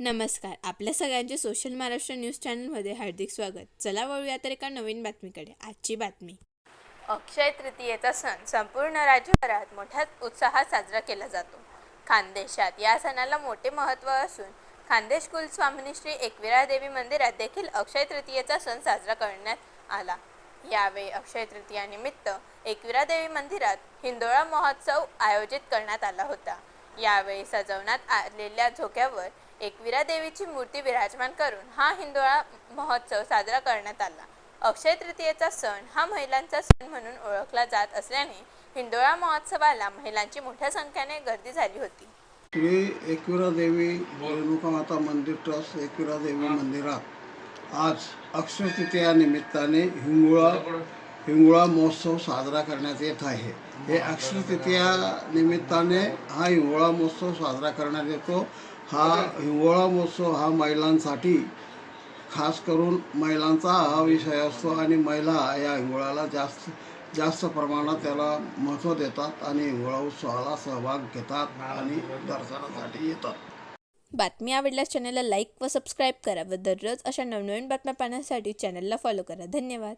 नमस्कार. आपल्या सगळ्यांचे सोशल महाराष्ट्र न्यूज चॅनलमध्ये हार्दिक स्वागत. चला वळूया तर एका नवीन बातमीकडे. आजची बातमी. अक्षय तृतीयेचा सण संपूर्ण राज्यभरात मोठ्या उत्साहात साजरा केला जातो. खानदेशात या सणाला मोठे महत्त्व असून खानदेश कुलस्वामिनी श्री एकविरा देवी मंदिरात देखील अक्षय तृतीयेचा सण साजरा करण्यात आला. यावेळी अक्षय तृतीयानिमित्त एकविरा देवी मंदिरात हिंदोळा महोत्सव आयोजित करण्यात आला होता. यावेळी सजवण्यात आलेल्या झोक्यावर एकविरा देवीची मूर्ती विराजमान करून हा हिंदोळा महोत्सव साजरा करण्यात आला. अक्षय तृतीयेचा सण हा महिलांचा सण म्हणून ओळखला जात असल्याने हिंदोळा महोत्सवाला महिलांची मोठ्या संख्येने गर्दी झाली होती. श्री एकविरा देवी रेणुका माता मंदिर ट्रस्ट एकविरा देवी मंदिरात आज अक्षय तृतीया निमित्ताने हिंगोळा हिंगुळा महोत्सव साजरा करण्यात येत आहे. हे अक्षय तृतीया निमित्ताने हा हिंगोळा महोत्सव साजरा करण्यात येतो. हा हिंगोळा महोत्सव हा महिलांसाठी खास करून महिलांचा हा विषय असतो आणि महिला या हिंगोळ्याला जास्त जास्त प्रमाणात त्याला महत्त्व देतात आणि हिंगोळा उत्सवाला सहभाग घेतात आणि दर्शनासाठी येतात. बातमी आवडल्यास चॅनलला लाईक व सबस्क्राईब करा व दररोज अशा नवनवीन बातम्या पाहण्यासाठी चॅनलला फॉलो करा. धन्यवाद.